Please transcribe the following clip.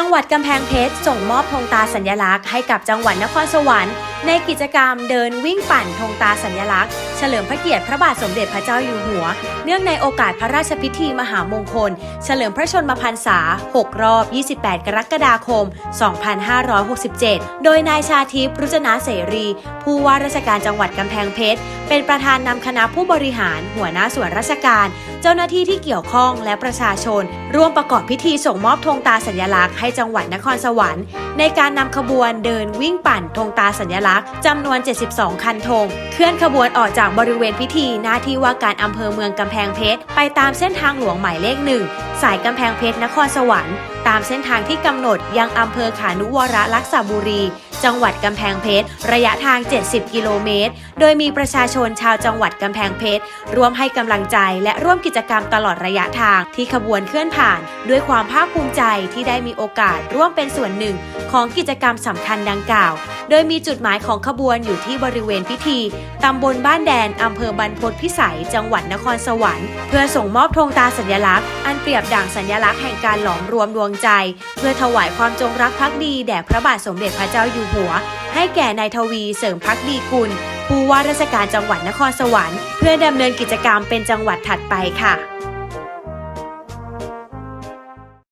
จังหวัดกำแพงเพชรส่งมอบธงตาสัญลักษณ์ให้กับจังหวัดนครสวรรค์ ในกิจกรรมเดินวิ่งปั่นธงตาสัญลักษณ์ เฉลิมพระเกียรติพระบาทสมเด็จพระเจ้าอยู่หัว เนื่องในโอกาสพระราชพิธีมหามงคล เฉลิมพระชนมพรรษา 6 รอบ 28 กรกฎาคม 2567 โดยนายชาทิพย์รุจนาเสรี ผู้ว่าราชการจังหวัดกำแพงเพชร เป็นประธานนำคณะผู้บริหาร หัวหน้าส่วนราชการ เจ้าหน้าที่ที่เกี่ยวข้องและประชาชน ร่วมประกอบพิธีส่งมอบธงตาสัญลักษณ์ให้จังหวัดนครสวรรค์ ในการนำขบวนเดินวิ่งปั่นธงตาสัญลักษณ์จำนวน 72 คันธง เคลื่อนขบวนออกจากบริเวณพิธีหน้าที่ว่าการอำเภอเมืองกำแพงเพชร ไปตามเส้นทางหลวงหมายเลขหนึ่งสายกำแพงเพชรนครสวรรค์ ตามเส้นทางที่กำหนดยังอำเภอขานุวรลักษบุรี จังหวัดกำแพงเพชร ระยะทาง 70 กิโลเมตร โดยมีประชาชนชาวจังหวัดกำแพงเพชรร่วมให้กำลังใจและร่วมกิจกรรมตลอดระยะทางที่ขบวนเคลื่อนผ่าน ด้วยความภาคภูมิใจที่ได้มีโอกาสร่วมเป็นส่วนหนึ่ง ของกิจกรรมสำคัญดังกล่าว โดยมีจุดหมายของขบวนอยู่ที่บริเวณพิธี ตำบลบ้านแดน อำเภอบรรพตพิสัย จังหวัดนครสวรรค์ เพื่อส่งมอบธงตาสัญลักษณ์ อันเปรียบดั่งสัญลักษณ์แห่งการหลอมรวมดวงใจ เพื่อถวายความจงรักภักดีแด่พระบาทสมเด็จพระเจ้าอยู่หัว ให้แก่นายทวีเสริมพักดีคุณผู้ว่าราชการจังหวัดนครสวรรค์ เพื่อดำเนินกิจกรรมเป็นจังหวัดถัดไปค่ะ